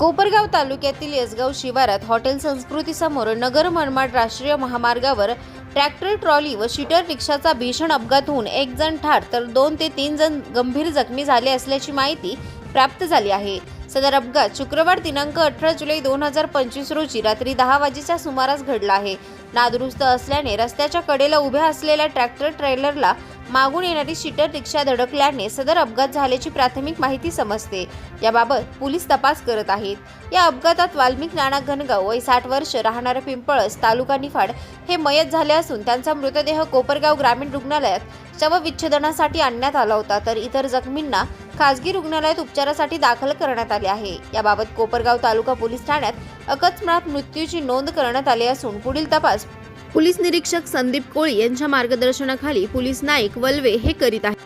कोपरगाव तालुक्यातील येसगाव शिवारात हॉटेल संस्कृतीसमोर नगर मनमाड राष्ट्रीय महामार्गावर ट्रॅक्टर ट्रॉली व शीटर रिक्षाचा भीषण अपघात होऊन एक जण ठार तर दोन ते तीन जण गंभीर जखमी झाले असल्याची माहिती प्राप्त झाली आहे. सदर अपघात शुक्रवार दिनांक अठरा जुलै दोन हजार पंचवीस रोजी रात्री दहा वाजेच्या सुमारास घडला आहे. नादुरुस्त असल्याने रस्त्याच्या कडेला उभ्या असलेल्या ट्रॅक्टर ट्रेलरला मागून येणारी शीटर रिक्षा धडकल्याने सदर अपघात झाल्याची प्राथमिक माहिती समजते. याबाबत पोलीस तपास करत आहेत. या अपघातात वाल्मिक नाना घनगाव वय साठ वर्ष राहणारे पिंपळस तालुका निफाड हे मयत झाले असून त्यांचा मृतदेह कोपरगाव ग्रामीण रुग्णालयात शवविच्छेदनासाठी आणण्यात आला होता तर इतर जखमींना खासगी रुग्णालयात उपचारासाठी दाखल करण्यात आले आहे. याबाबत कोपरगाव तालुका पोलीस ठाण्यात अकस्मात मृत्यूची नोंद करण्यात आली असून पुढील तपास पोलीस निरीक्षक संदीप कोळी यांच्या मार्गदर्शनाखाली पोलीस नाईक वल्वे हे करीत आहेत.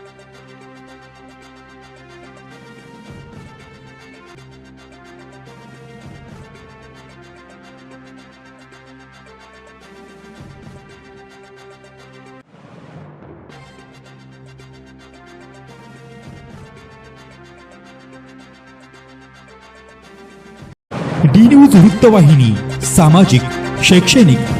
डी न्यूज वृत्तवाहिनी सामाजिक शैक्षणिक.